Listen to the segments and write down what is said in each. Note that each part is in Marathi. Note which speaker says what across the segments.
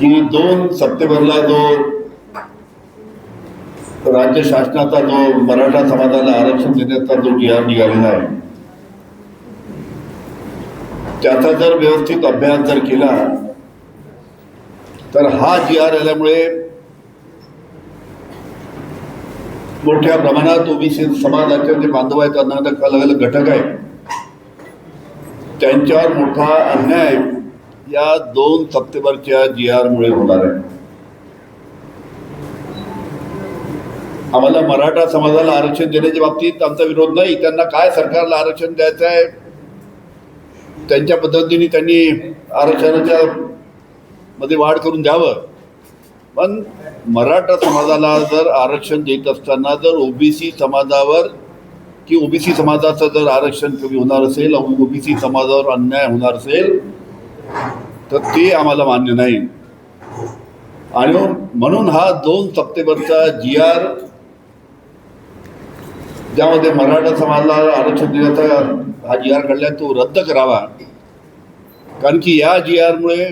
Speaker 1: की दोन सप्टेंबरला जो राज्य शासनाचा जो मराठा समाजाला आरक्षण देण्याचा जो जी आर निघालेला आहे त्याचा जर व्यवस्थित अभ्यास जर केला तर हा जी आर आल्यामुळे मोठ्या प्रमाणात ओबीसी समाजाचे जे बांधव आहेत त्यांना अलग अलग घटक आहेत त्यांच्यावर मोठा अन्याय या दोन सप्टेंबरच्या जी आरमुळे होणार आहे. आम्हाला मराठा समाजाला आरक्षण देण्याच्या बाबतीत आमचा विरोध नाही. त्यांना काय सरकारला आरक्षण द्यायचं आहे? त्यांच्या पद्धतीने त्यांनी आरक्षणाच्या मध्ये वाढ करून द्यावं. पण मराठा समाजाला जर आरक्षण देत असताना जर ओबीसी समाजावर की ओबीसी समाजाचं जर आरक्षण कमी होणार असेल ओबीसी समाजावर अन्याय होणार असेल तर ते आम्हाला मान्य नाही. आणि म्हणून हा दोन सप्टेंबरचा जी आर ज्यामध्ये मराठा समाजाला आरक्षण देण्याचा हा जी आर काढला तो रद्द करावा. कारण की या जी आरमुळे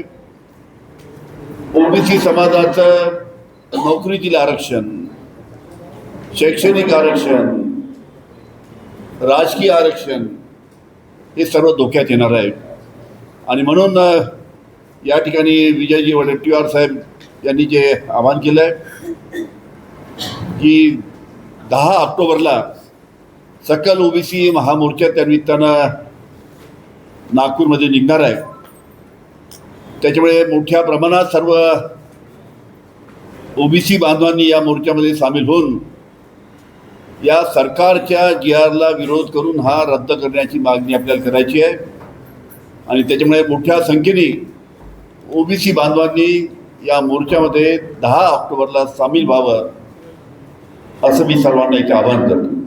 Speaker 1: ओबीसी समाजाचं नोकरीतील आरक्षण शैक्षणिक आरक्षण राजकीय आरक्षण हे सर्व धोक्यात येणार आहे. आणि म्हणून या ठिकाणी विजयजी वडेट्टीवार साहेब यांनी जे आवाहन केलं आहे की दहा ऑक्टोबरला सकल ओबीसी महामोर्चा त्यानिमित्तानं नागपूरमध्ये निघणार आहे. त्याच्यामुळे मोठ्या प्रमाणात सर्व ओबीसी बांधवांनी या मोर्चामध्ये सामील होऊन या सरकारच्या जी आरला विरोध करून हा रद्द करण्याची मागणी आपल्याला करायची आहे. आणि त्याच्यामुळे मोठ्या संख्येने ओबीसी बांधवांनी या मोर्चामध्ये दहा ऑक्टोबरला सामील व्हावं असं मी सर्वांना एक आवाहन करतो.